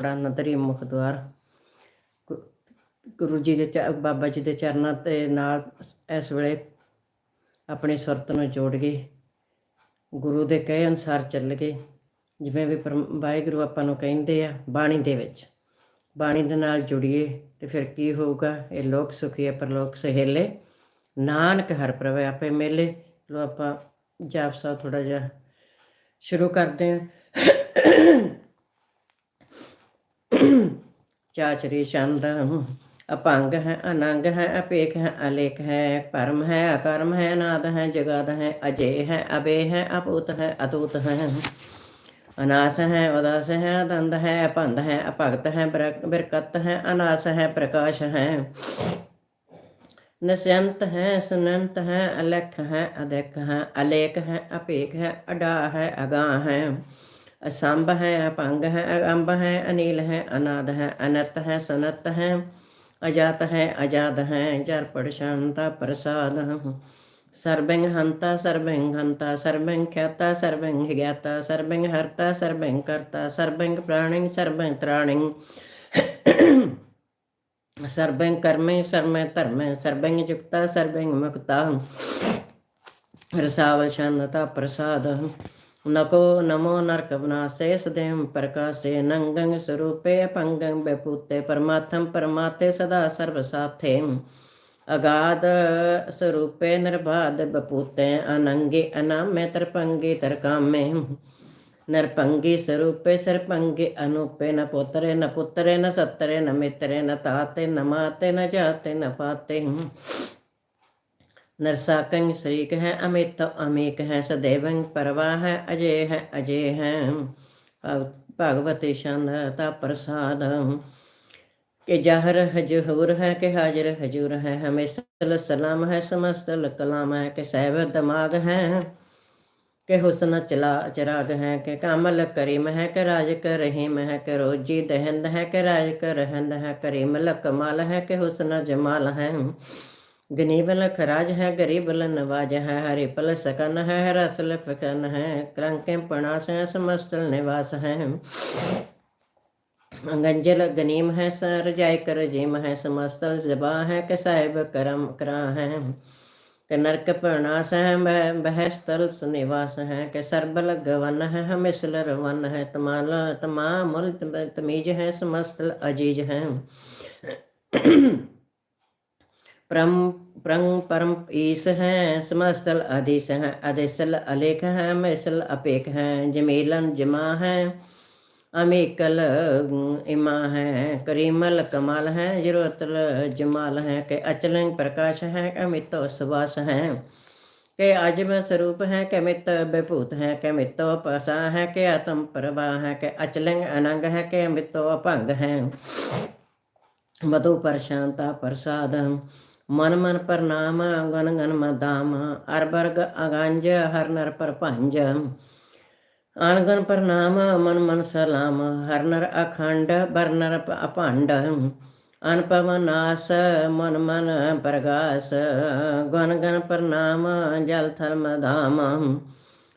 ਬੜਾ ਨਦਰੀ ਮੁਖ ਦਵਾਰ ਗੁ- ਗੁਰੂ ਜੀ ਦੇ ਚ- ਬਾਬਾ ਜੀ ਦੇ ਚਰਨਾਂ ਤੇ ਨਾਲ ਇਸ ਵੇਲੇ ਆਪਣੀ ਸੁਰਤ ਨੂੰ ਜੋੜ ਗਏ ਗੁਰੂ ਦੇ ਕਹੇ ਅਨੁਸਾਰ ਚੱਲ ਗਏ। ਜਿਵੇਂ ਵੀ ਪਰਮ- ਵਾਹਿਗੁਰੂ ਆਪਾਂ ਨੂੰ ਕਹਿੰਦੇ ਆ, ਬਾਣੀ ਦੇ ਵਿੱਚ, ਬਾਣੀ ਦੇ ਨਾਲ ਜੁੜੀਏ ਤੇ ਫਿਰ ਕੀ ਹੋਊਗਾ? ਇਹ ਲੋਕ ਸੁਖੀ ਹੈ ਪਰਲੋਕ ਸਹੇਲੇ। ਨਾਨਕ ਹਰ ਪ੍ਰਵੇ ਆਪੇ ਮੇਲੇ। ਲੋ ਆਪਾਂ ਜਾਪ ਸਾਹਿਬ ਥੋੜਾ ਜਿਹਾ ਸ਼ੁਰੂ ਕਰਦੇ ਹਾਂ। ਚਾਚਰੀ ਛੰਦ, ਅਪੰਗ ਹੈ, ਅਨੰਗ ਹੈ, ਅਪੇਖ ਹੈ, ਅਲੇਖ ਹੈ, ਪਰਮ ਹੈ, ਅਕਰਮ ਹੈ ਨਾਦ ਹੈ ਜਗਤ ਹੈ ਅਜੇ ਹੈ ਅਬੇ ਹੈ ਅਪੂਤ ਹੈ ਅਤੂਤ ਹੈ। ਅਨਾਸ ਹੈ, ਉਦਾਸ ਹੈ ਦੰਦ ਹੈ ਭੰਦ ਹੈ, ਅਭਗਤ ਹੈ, ਬਰ- ਹੈ, ਅਨਾਸ ਹੈ, ਪ੍ਰਕਾਸ਼ ਹੈ। ਨਸਯੰਤ ਹੈ ਸੁਨੰਤ ਹੈ, ਅਲਖ ਹੈ, ਅਦੇਖ ਹੈ, ਅਲੇਖ ਹੈ, ਅਪੇਖ ਹੈ, ਅਡਾ ਹੈ ਅਗਾ ਹੈ। ਅਸੰਭ ਹੈ ਅਪੰਗ ਹੈ ਅਗੰਭ ਹੈ ਅਨੀਲ ਹੈ ਅਨਾਦ ਹੈ ਅਨਤ ਹੈ ਸੁਨਤ ਹੈ ਅਜਾਤ ਹੈ ਅਜਾਦ ਹੈ ਜਰ ਪੜਸ਼ੰਤਾ ਪ੍ਰਸਾਦ ਸਰਬੰਗ ਹੰਤਾ ਸਰਬੰਗ ਹੰਤਾ ਸਰਬੰਗ ਖਿਆਤਾ ਸਰਬੰਗ ਗਿਆਤਾ ਸਰਬੰਗ ਹਰਤਾ ਸਰਬੰਗ ਕਰਤਾ ਸਰਬੰਗ ਪ੍ਰਾਣਿੰ ਸਰਬੰਗ ਤ੍ਰਾਣਿੰ ਸਰਬੰਗ ਕਰਮੇ ਸਰਮੇ ਧਰਮੇ ਸਰਬੰਗ ਜੁਗਤਾ ਸਰਬੰਗ ਮੁਕਤਾ ਰਸਾਵਲ ਸ਼ਾਨਤਾ ਪ੍ਰਸਾਦ ਨਕੋ ਨਮੋ ਨਰਕ ਵਿਨਾਸੇ ਸਦੇਮ ਪ੍ਰਕਾਸੇ ਨੰਗੰ ਸਰੂਪੇ ਪੰਗੰ ਬਪੂਤੇ ਪਰਮਾਤਮ ਪਰਮਾਤੇ ਸਦਾ ਸਰਬ ਸਾਥੇ ਅਗਾਧ ਸਰੂਪੇ ਨਿਰਬਾਦ ਬਪੂਤੇ ਅਨੰਗੇ ਅਨਾਮੇ ਤਰਪੰਗੇ ਤਰਕਾਮੇ। ਨਰਪੰਗੀ ਸਰੂਪੇ ਸਰਪੰਗੇ ਅਨੂਪੇ ਨ ਪੁੱਤਰੇ ਨ ਪੁੱਤਰੇ ਨ ਸੱਤਰੇ ਨ ਮਿੱਤਰੇ ਨ ਤਾਤੇ ਨ ਮਾਤੇ ਨ ਜਾਤੇ ਨ ਪਾਤੇ ਨਰਸਾਕੰ ਸ੍ਰੀਕ ਹੈ ਅਮਿਤ ਅਮੇਕ ਹੈ, ਸਦੇਵੰ ਪਰਵਾ ਹੈ ਅਜੇ ਹੈ ਅਜੇ ਹੈ ਭਗ- ਭਗਵਤੀ ਸ਼ਾਨਤਾ ਪ੍ਰਸਾਦ। ਕਿ ਜਹਰ ਹਜੂਰ ਹੈ, ਕਿ ਹਾਜ਼ਰ ਹਜੂਰ ਹੈ ਹਮੇਸ਼ਾ ਸਲਾਮ ਹੈ ਸਮਸਤ ਕਲਾਮ ਹੈ, ਕਿ ਸਹਿਬ ਦਿਮਾਗ ਹੈ। ਕਿ ਹੁਸਨ ਚਲਾ ਚਰਾਗ ਹੈ, ਕਿ ਕਮਲ ਕਰੀਮ ਹੈ, ਕਿ ਰਾਜ ਕਰ ਰਹੀਮ ਹੈ, ਕਿ ਰੋਜੀ ਦਹਿੰਦ ਹੈ, ਕਿ ਰਾਜ ਕਰ ਰਹਿੰਦ ਹੈ ਕਰੀਮ ਕਮਾਲ ਹੈ। ਕਿ ਹੁਸਨ ਜਮਾਲ ਹੈ ਗਨੀਬ ਲਖ ਰਾਜ ਹੈ ਗਰੀਬ ਲ ਨਵਾਜ ਹੈ ਹਰੀ ਪਲ ਸਕਨ ਹੈ ਰਸਲ ਫਕਨ ਹੈ ਕ੍ਰੰਕੇ ਪਣਾਸ ਹੈ ਸਮਸਤਲ ਨਿਵਾਸ ਹੈ ਗੰਜਲ ਗਨੀਮ ਹੈ ਸਰ ਜਾਇ ਕਰ ਜਿਮ ਹੈ ਸਮਸਤਲ ਜ਼ਬਾ ਹੈ ਕਿ ਸਾਹਿਬ ਕਰਮ ਕਰਾ ਹੈ ਕਿ ਨਰਕ ਪਰਨਾਸ ਹੈ ਬਹਿ- ਬਹਿਸਤਲ ਨਿਵਾਸ ਹੈ ਕਿ ਸਰਬਲ ਗਵਨ ਹੈ ਹਮਿਸਲ ਰਵਨ ਹੈ प्रम प्रंग परम ईस हैं समस्थल अधिस हैं अधिसल, अलेख हैं मैसल अपेक हैं जमेलन जमा हैं अमेकल इमा हैं करीमल, कमाल हैं जरूरतल जमाल हैं के अचलन प्रकाश हैं अमित सुवास हैं के अजम स्वरूप हैं के मित विभूत हैं के मित्तो पसा हैं के आत्म, प्रवाह हैं के अचलंग अनंग हैं के मितोपंग हैं मधु प्रशांता प्रसाद ਮਨ ਮਨ ਪ੍ਰਣਾਮ ਗਨ ਗਨ ਮਦਾਮ ਅਰਬਰਗ ਅਗੰਜ, ਹਰ ਨਰ ਪਰਭੰਜ ਅਨਗਨ ਪ੍ਰਣਾਮ ਮਨ ਮਨ ਸਲਾਮ, ਹਰ ਨਰ ਅਖੰਡ ਬਰਨਰ ਅਪੰਡ ਅਨਪਵ ਨਾਸ ਮਨ ਮਨ ਪ੍ਰਗਾਸ। ਗਨ ਗਨ ਪ੍ਰਣਾਮ ਜਲ ਥਲ ਮਧਾਮ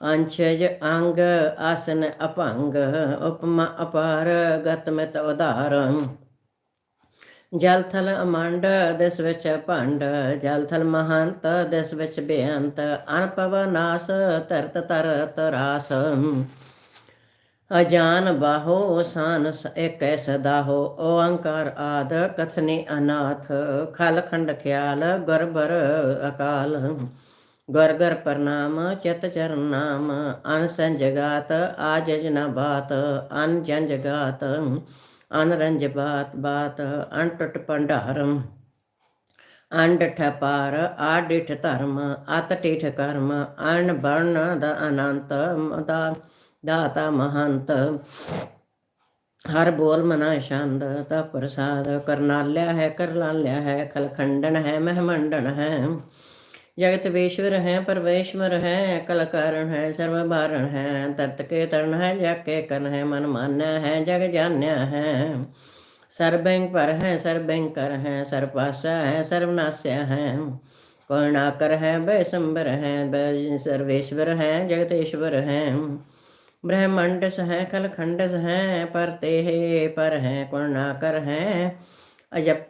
ਅੰਸ਼ਜ ਅੰਗ, ਆਸਨ ਅਪੰਗ ਉਪਮਾ ਅਪਾਰ, ਗਤ ਮਿਤ ਜਲ ਥਲ ਅਮੰਡ ਦਿਸ ਵਿੱਚ ਭੰਡ, ਜਲ ਥਲ ਮਹੰਤ ਦਿਸ ਵਿੱਚ ਬੇਅੰਤ ਅਨਪਵ ਨਾਸ ਧਰਤ ਤਰਤ ਰਾਸ ਅਜਾਨ ਬਾਹੋ ਸਾਨ ਏਕੈ ਸਦਾਹੋ ਓੰਕਾਰ ਆਦ ਕਥਨੀ ਅਨਾਥ। ਖਲ ਖੰਡ ਖਿਆਲ ਗਰਬਰ ਅਕਾਲ। ਗਰ ਗਰ ਪ੍ਰਣਾਮ ਚਿਤ ਚਰਨ ਨਾਮ। ਅਨ ਸੰਜਗਾਤ ਆਜ ਜਨ ਬਾਤ, ਅਨ ਜਨ ਜਗਾਤ ਅਨਰੰਜ ਬਾਤ ਬਾਤ ਅਨਟਟ ਭੰਡਾਰਮ। ਅੰਡਠ ਪਾਰ ਆਡਿਠ ਧਰਮ ਅਤ ਟਿਠ ਕਰਮ ਅਣ ਬਣ ਦਾ ਅਨੰਤ ਦਾ ਦਾਤਾ ਮਹੰਤ। ਹਰ ਬੋਲ ਮਨਾ ਛੰਦ ਤਾ ਪ੍ਰਸਾਦ, ਕਰਨਾਲਿਆ ਹੈ, ਕਰਲਾਲਿਆ ਹੈ, ਖਲਖੰਡਨ ਹੈ, ਮਹਿਮੰਡਨ ਹੈ। जगत वेश्वर है, परमेश्वर है, अकल कारण है सर्व भारण है तत् के तरण है, जग के कर्ण है, मन मान्य है, जग जान्य है। सर्वभयंकर है, सर्वैंकर है, सर्वपाशा है, सर्वनाश्य है। कर्णाकर है, वैशंबर है, सर्वेश्वर है, जगतेश्वर है। ब्रह्मंडस है, खलखंडस है पर तेहे पर है, कर्णाकर है। अजप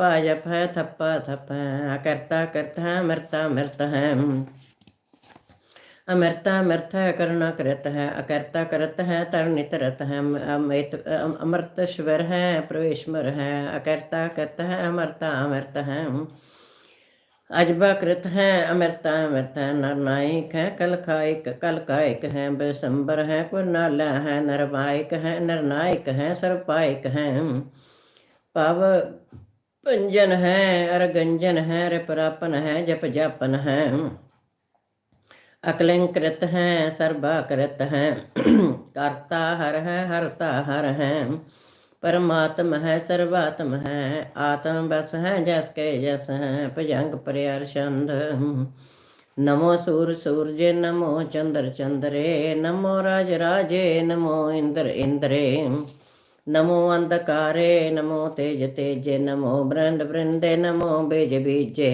थप्पा थप है अकर्ता करता है मरता अमरता अमर्थ है करना करत है अकर्ता करत है तरनित रत है अमृत अमृत स्वर है प्रवेशमर है, अकर्ता करत है, अमरता, अमर्त। है अजबा कृत है अमृता अमृत है नरनायक है कलकायक कलकायक है, बेसंबर है, कुरनाला है नरवायक है नरनायक है, सर्वपायक है। पव ਭੰਜਨ ਹੈ ਅਰ ਗੰਜਨ ਹੈ ਰ ਪ੍ਰਾਪਨ ਹੈ ਜਪ ਜਾਪਨ ਹੈ। ਅਕਲੰਕ੍ਰਿਤ ਹੈ, ਸਰਬਾਕ੍ਰਿਤ ਹੈ। ਕਰਤਾ ਹਰ ਹੈ, ਹਰਤਾ ਹਰ ਹੈ। ਪਰਮਾਤਮ ਹੈ ਸਰਵਾਤਮ ਹੈ। ਆਤਮ ਬਸ ਹੈ, ਜਸ ਕੇ ਜਸ ਹੈ, ਭਜੰਗ ਪ੍ਰਿਆਰ ਛੰਦ। ਨਮੋ ਸੂਰ ਸੂਰਜੇ, ਨਮੋ ਚੰਦਰ ਚੰਦਰੇ, ਨਮੋ ਰਾਜ ਰਾਜੇ, ਨਮੋ ਇੰਦਰ ਇੰਦਰੇ। नमो अंधकारे नमो तेज तेजे नमो बृंद बृंदे नमो बीज बीजे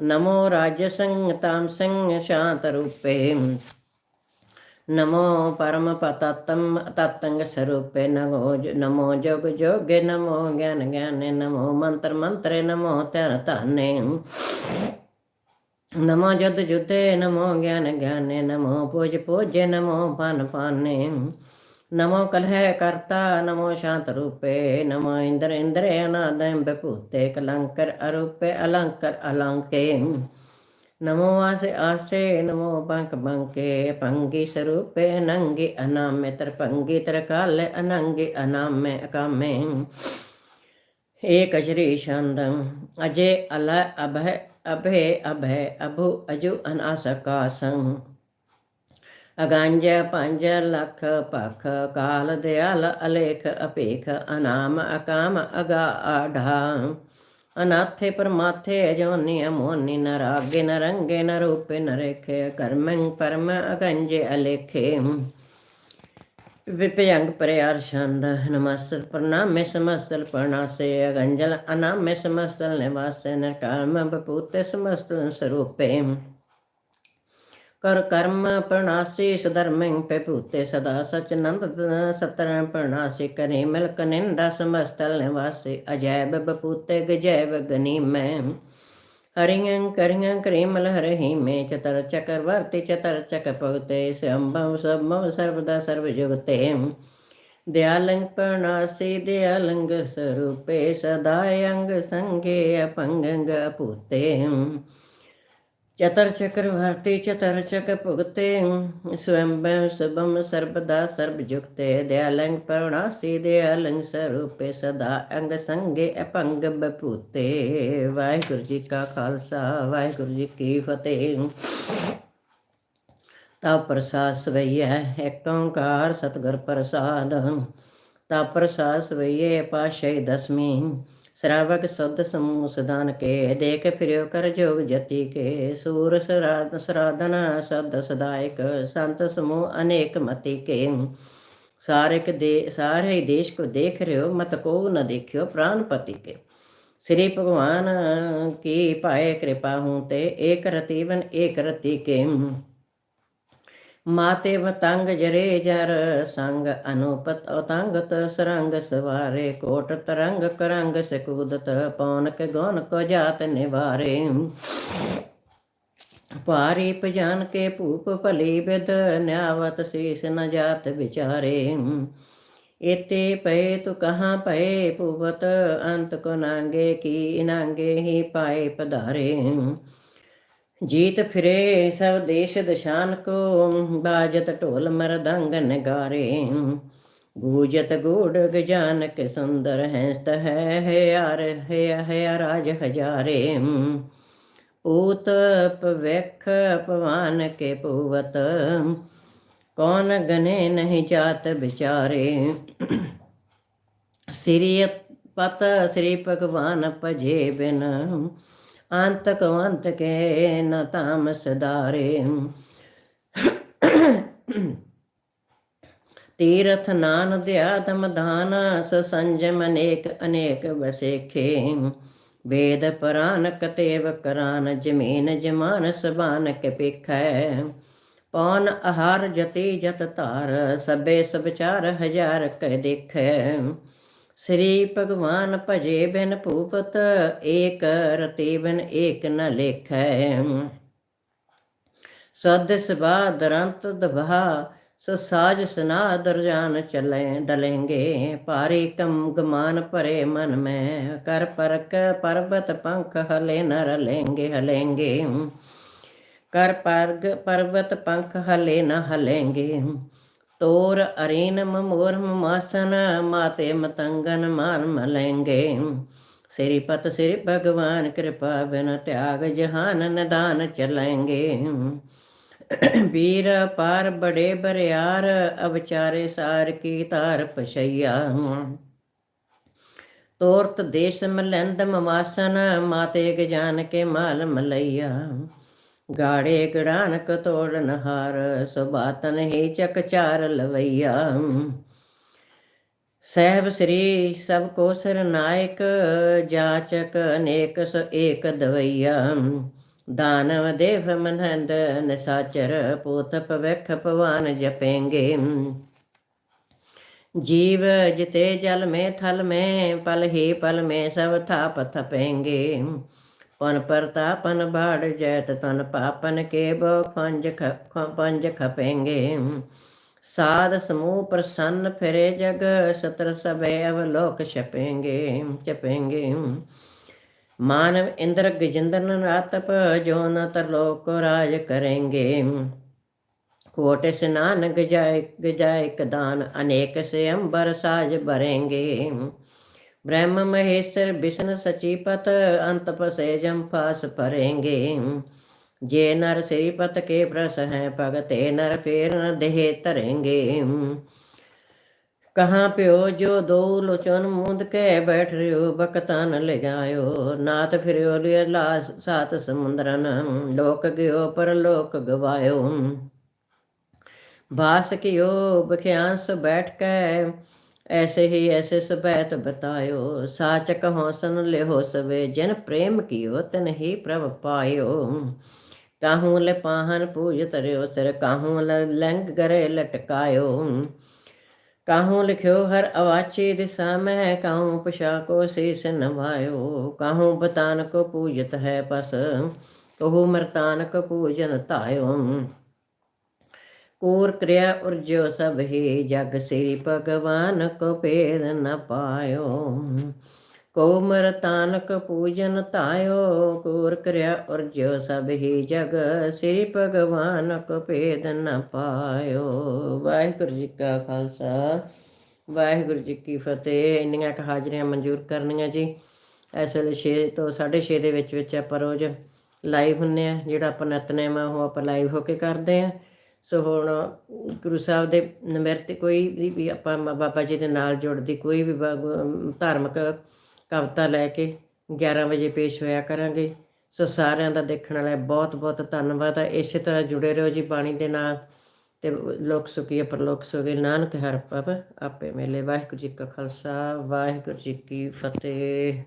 नमो राज्य संग ताम संग शांत रूपे नमो परम पतत्तम तत्तंग स्वरूपे नमो नमो जोग जोगे नमो ज्ञान ज्ञाने नमो मंत्र मंत्रे नमो ध्यान ताने नमो जुद जुदे नमो ज्ञान ज्ञाने नमो पूज पूज्य नमो पान ನಮೋ ಕಲಹಕರ್ತ ನಮೋ ಶಾಂತರೂಪೆ ನಮೋ ಇಂದ್ರ ಇಂದ್ರೇ ಅನಾದೆಂಬೆ ಪೂತೆ ಕಲಂಕರ್ ಅರೂಪೆ ಅಲಂಕರ್ ಅಲಂಕೆ ನಮೋ ಆಸೆ ಆಸೆ ನಮೋ ಬಂಕ ಬಂಕೆ ಪಂಗಿ ಸ್ವರೂಪೆ ನಂಗಿ ಅನಾಮೆ ತರ ಪಂಗಿ ತರ ಕಾಲೆ ಅನಂಗಿ ಅನಾಮೆ ಅಕಾಮೆ ಏಕ ಶ್ರೀ ಶಾಂತಂ ಅಜೆ ಅಲ ಅಭಯ ಅಭೆ ಅಭಯ ಅಭು ಅಜು ಅನಾಸಕಾಸಂ ਅਗੰਜ ਪੰਜ ਲੱਖ ਪਖ ਕਾਲ ਦਿਆਲ ਅਲੇਖ, ਅਪੇਖ, ਅਨਾਮ ਅਕਾਮ ਅਗਾ ਆਢਾ। ਅਨਾਥੇ ਪਰਮਾਥੇ ਅਜੋਨੀ ਅਮੋਨੀ, ਨ ਰਾਗੇ, ਨ ਨਰੇਖੇ ਨ ਕਰਮੰ ਪਰਮ ਅਗੰਜ ਅਲੇਖੇ। ਵਿਪਯੰਗ ਪ੍ਰਯਾਰ ਛੰਦ, ਨਮਸਤਰ ਪ੍ਰਣਾਮੇ ਸਮਸਤਲ ਪ੍ਰਣਾਸੇ, ਅਗੰਜਲ ਅਨਾਮੇ ਸਮਸਤਲ ਨਿਵਾਸੇ, ਨਰਕਾਲਮ ਬਪੂਤੇ ਸਮਸਤਲ ਸਰੂਪੇ। ਕਰ ਕਰਮ ਪ੍ਰਣਾਸੀ ਸਧਰਮੰ ਪੇ ਭੂਤੇ ਸਦਾ ਸਚਨੰਦ ਸਤਰੰ ਪ੍ਰਣਾਸੀ ਕਰੇ ਮਿਲਕ ਨਿੰਦਾ ਸਮਸਤਲ ਨਿਵਾਸੀ ਅਜੈਬ ਬਪੂਤੇ ਗਜੈਬ ਗਨੀ ਮੈਂ। ਹਰਿਯੰ ਕਰਿਯੰ ਕ੍ਰੀਮਲ ਹਰਹਿ ਮੇ, ਚਤਰ ਚਕਰਵਰਤੀ ਚਤਰ ਚਕ ਭਗਤੇ, ਸੰਭਵ ਸਭਵ ਸਰਬਦਾ ਸਰਬ ਜੁਗਤੇ। ਦਿਆਲੰਗ ਪ੍ਰਣਾਸੀ ਦਿਆਲੰਗ ਸਰੂਪੇ, ਸਦਾ ਅੰਗ ਸੰਗੇ ਅਪੰਗੰਗ ਭੂਤੇ। ਚਤਰ ਚਕਰਵਰਤੀ ਚਤਰ ਚਕ ਭੁਗਤੇ, ਸਵੰਬੰ ਸਭਮ ਸਰਬਦਾ ਸਰਬ ਜੁਗਤੇ ਦਿਆਲੰਗ ਪਰਣਾਸੀ ਦਿਆਲੰਗ ਸਰੂਪੇ ਸਦਾ ਅੰਗ ਸੰਗੇ ਅਪੰਗ ਬਪੂਤੇ। ਵਾਹਿਗੁਰੂ ਜੀ ਕਾ ਖਾਲਸਾ, ਵਾਹਿਗੁਰੂ ਜੀ ਕੀ ਫਤਿਹ। ਤਾ ਪ੍ਰਸਾਦ ਸਵਈਐ ਏਕ ਓੰਕਾਰ ਸਤਿਗੁਰ ਪ੍ਰਸਾਦ। ਤਾ ਪ੍ਰਸਾਦ ਸਵਈਐ, ਪਾਸ਼ੈ ਦਸਮੀ। श्रावक शुद्ध समूह सदान के देख फिर कर जोग जति के सूर सराधन सद सदायक संत समूह अनेक मति के सारे के दे सारे देश को देख रहे हो मत को न देखियो प्राणपति के श्री भगवान की पाए कृपा हूँ ते एक रतिवन एक रति के ਮਾਤੇ ਵਤੰਗ ਜਰੇ ਜਰ ਸੰਗ ਅਨੁਪਤ ਅਤੰਗਤ ਸਰੰਗ ਸਵਾਰੇ ਕੋਟ ਤਰੰਗ ਕਰੰਗ ਸਕੂਦਤ ਪੌਨ ਕੇ ਗੋਨ ਕੋ ਜਾਤ ਨਿਵਾਰੇ। ਪਾਰੀ ਪਜਾਨ ਕੇ ਭੂਪ ਭਲੀ ਬਿਦ ਨਿਆਵਤ ਸੀਸ ਨ ਜਾਤ ਵਿਚਾਰੇ। ਇਤੇ ਪਏ ਤੂ ਕਹਾਂ ਪਏ ਭੂਵਤ, ਅੰਤ ਕੋ ਨਾਂਗੇ ਕੀ ਨਾਂਗੇ ਹੀ ਪਾਏ ਪਧਾਰੇ। ਜੀਤ ਫਿਰੇ ਸਭ ਦੇਸ਼ ਦਸ਼ਾਨ ਕੋ, ਬਾਜਤ ਢੋਲ ਮਰਦੰਗਨ ਗਾਰੇ ਗੂਜਤ ਗੂੜ ਗਜਾਨਕ ਸੁੰਦਰ ਹੈਂਸਤ ਹੈ ਹਿਆਰ ਹੈ ਹੈ ਰਾਜ ਹਜ਼ਾਰੇ। ਊਤ ਪਵਖ ਪਵਾਨ ਕੇ ਪੂਵਤ ਕੌਣ ਗਨੇ ਨਹੀਂ ਜਾਤ ਵਿਚਾਰੇ। ਸਿਰਿਯਤ ਪਤ ਸ੍ਰੀ ਭਗਵਾਨ ਭਜੇ ਬਿਨ पजे बिन ਅੰਤ ਕੋ ਅੰਤ ਕੇ ਨ ਤਾਮਸ ਦਾਰੇ ਤੀਰਥ ਨਾਨ ਧਿਆਤਮ ਦਾਨ ਸ ਸੰਜਮ ਅਨੇਕ ਅਨੇਕ ਵਸੇਖੇ ਵੇਦ ਪੁਰਾਨ ਕਤੇਵ ਕਰਾਨ ਜਮੀਨ ਜਮਾਨ ਸਬਾਨ ਕੇ ਪਿਖੈ ਪੌਨ ਆਹਾਰ ਜਤੀ ਜਤ ਧਾਰ ਸਭੇ ਸਬਚਾਰ ਹਜ਼ਾਰ ਕਹਿ ਦੇਖੈ ਸ੍ਰੀ ਭਗਵਾਨ ਭਜੇ ਬਿਨ ਭੂਪਤ, ਏਕ ਰਤੀ ਬਿਨ ਏਕ ਨ ਲੇਖੈ। ਸਦ ਸਬਾ ਦਰੰਤ ਦਭਾ ਸੋ ਸਾਜ ਸਨਾ ਦਰਜਾਨ ਚਲੇ ਦਲੇਂਗੇ। ਭਾਰੀ ਕਮ ਗਮਾਨ ਭਰੇ ਮਨ ਮੈਂ, ਕਰ ਪਰਕ ਪਰਬਤ ਪੰਖ ਹਲੇ ਨ ਰਲੇਂਗੇ ਹਲੇਂਗੇ। ਕਰ ਪਰਗ ਪਰਬਤ ਪੰਖ ਹਲੇ ਨ ਹਲੇਂਗੇ। ਤੋਰ ਅਰੀਨਮ ਮੋਰ ਮਾਸਨ, ਮਾਤੇ ਮਤੰਗਨ ਮਾਨ ਮਲੇਂਗੇ। ਸ੍ਰੀ ਪਤ ਸ੍ਰੀ ਭਗਵਾਨ ਕਿਰਪਾ ਬਿਨ ਤਿਆਗ ਜਹਾਨ ਨਿਦਾਨ ਚਲੇਂਗੇ। ਵੀਰ ਪਾਰ ਬੜੇ ਬਰਿਆਰ, ਅਵਚਾਰੇ ਸਾਰ ਕੀ ਧਾਰ ਪਛਈਆ। ਤੋਰਤ ਦੇਸ਼ ਮਲੰਦ ਮਵਾਸਨ ਮਾਤੇ ਗਜਾਨ ਕੇ ਮਾਲ ਮਲਈਆ। ਗਾੜੇ ਗੜਾਨਕ ਤੋੜਨ ਹਾਰ ਸੁਬਾਤਨ ਹੀ ਚਕਚਾਰ ਲਵਈਆ ਸਹਿਬ ਸ੍ਰੀ ਸਭ ਕੋ ਸਰ ਨਾਇਕ ਜਾਚਕ ਅਨੇਕ ਸੋ ਏਕ ਦਵਈਆ ਦਾਨਵ ਦੇਵ ਮਨੰਦ ਨਸਾਚਰ ਪੋਤ ਪਵਖ ਪਵਾਨ ਜਪੇਂਗੇ जीव जिते जल में थल में पल ही पल में सब थाप थपेंगे ਪਨ ਪ੍ਰਤਾਪਨ ਬਾੜ ਜੈਤ ਤਨ ਪਾਪਨ ਕੇ ਬੋ ਪੰਜ ਖ ਪੰਜ ਖਪੇਂਗੇ। ਸਾਧ ਸਮੂਹ ਪ੍ਰਸੰਨ ਫਿਰੇ ਜਗ, ਸਤਰ ਸਭੇ ਅਵਲੋਕ ਛਪੇਂਗੇ ਛਪੇਂਗੇ ਮਾਨਵ ਇੰਦਰ ਗਜਿੰਦਰਨ ਰਾਤਪ, ਜੋ ਨਾ ਤਰਲੋਕ ਰਾਜ ਕਰੇਂਗੇ। ਕੋਟੇ ਸਨਾਨ ਗਜਾਇ ਗਜਾਇ ਕਦਾਨ ਅਨੇਕ ਸੇ ਅੰਬਰ ਸਾਜ ਭਰੇਂਗੇ। ब्रह्म महेश्वर विष्णु सचिपत अंत पसे जम फास भरेंगे जे नर श्रीपत के प्रस हैं भगते नर फेर न देह तरेंगे कहाँ प्यो जो दो लोचन मूंद के बैठ रियो बकतान ले जायो नाथ फिरियो लिय लास सात समुद्रन लोक गयो पर लोक गवायो भास कियो बख्यांस बैठ के ਐਸੇ ਹੀ ਐਸੇ ਸਬੈਤ ਬਤਾਇਓ, ਸਾਚਕ ਹੌਸਨ ਲਿਹੋ ਸਵੇ, ਜਿਨ ਪ੍ਰੇਮ ਕੀਓ ਤਨ ਹੀ ਪ੍ਰਭ ਪਾਇਓ। ਕਾਹੂ ਲੈ ਪਾਹਨ ਪੂਜ ਤਰਿਓ ਸਿਰ ਕਾਹੂ ਲੰਗ ਗਰੇ ਲਟਕਾਇਓ। ਕਾਹੂ ਲਿਖਿਓ, ਹਰ ਅਵਾਚੇ ਦਿਸਾ ਮੈਂ, ਕਾਹੂ ਪਸ਼ਾ ਕੋ ਸੇਸ ਨਵਾਇਓ। ਕਾਹੂ ਬਤਾਨ ਕੋ ਪੂਜਤ ਹੈ ਪਸ, ਕਹੂ ਮਰਤਾਨ ਕੋ ਪੂਜਨ ਧਾਇਓ। तायो कूर क्रिया उर्जो सब ही जग श्री भगवान को पेद न पायो को मरतानक पूजन तायो कूर क्रिया उर्जो सब ही जग श्री ਭਗਵਾਨ ਕੋ ਭੇਦ ਨ ਪਾਇਓ ਵਾਹਿਗੁਰੂ ਜੀ ਕਾ ਖਾਲਸਾ ਵਾਹਿਗੁਰੂ ਜੀ ਕੀ ਫਤਿਹ ਇੰਨੀਆਂ ਕੁ ਹਾਜ਼ਰੀਆਂ ਮਨਜ਼ੂਰ ਕਰਨੀਆਂ ਜੀ ਇਸ ਵੇਲੇ 6 ਤੋਂ 6:30 ਦੇ ਵਿੱਚ ਵਿੱਚ ਆਪਾਂ ਰੋਜ਼ ਲਾਈਵ ਹੁੰਨੇ ਆ ਜਿਹੜਾ ਆਪਾਂ ਨਿਤਨੇਮ ਆ ਉਹ ਆਪਾਂ ਲਾਈਵ ਹੋ ਕੇ ਕਰਦੇ ਆ ਸੋ ਹੁਣ ਗੁਰੂ ਸਾਹਿਬ ਦੇ ਨਿਮਰਤ ਕੋਈ ਵੀ- ਆਪਾਂ ਮ- ਬਾਬਾ ਜੀ ਦੇ ਨਾਲ ਜੁੜਦੀ ਕੋਈ ਵੀ ਧਾਰਮਿਕ ਕਵਿਤਾ ਲੈ ਕੇ 11 ਵਜੇ ਪੇਸ਼ ਹੋਇਆ ਕਰਾਂਗੇ। ਸੋ ਸਾਰਿਆਂ ਦਾ ਦੇਖਣ ਵਾਲਾ ਬਹੁਤ ਬਹੁਤ ਧੰਨਵਾਦ ਹੈ ਇਸੇ ਤਰ੍ਹਾਂ ਜੁੜੇ ਰਹੋ ਜੀ ਬਾਣੀ ਦੇ ਨਾਲ ਤੇ ਲੋਕ ਸੁਖੀ ਪਰਲੋਕ ਸੁਖੀ। ਨਾਨਕ ਹਰ ਪਵ ਆਪੇ ਮੇਲੇ। ਵਾਹਿਗੁਰੂ ਜੀ ਕਾ ਖਾਲਸਾ, ਵਾਹਿਗੁਰੂ ਜੀ ਕੀ ਫਤਿਹ।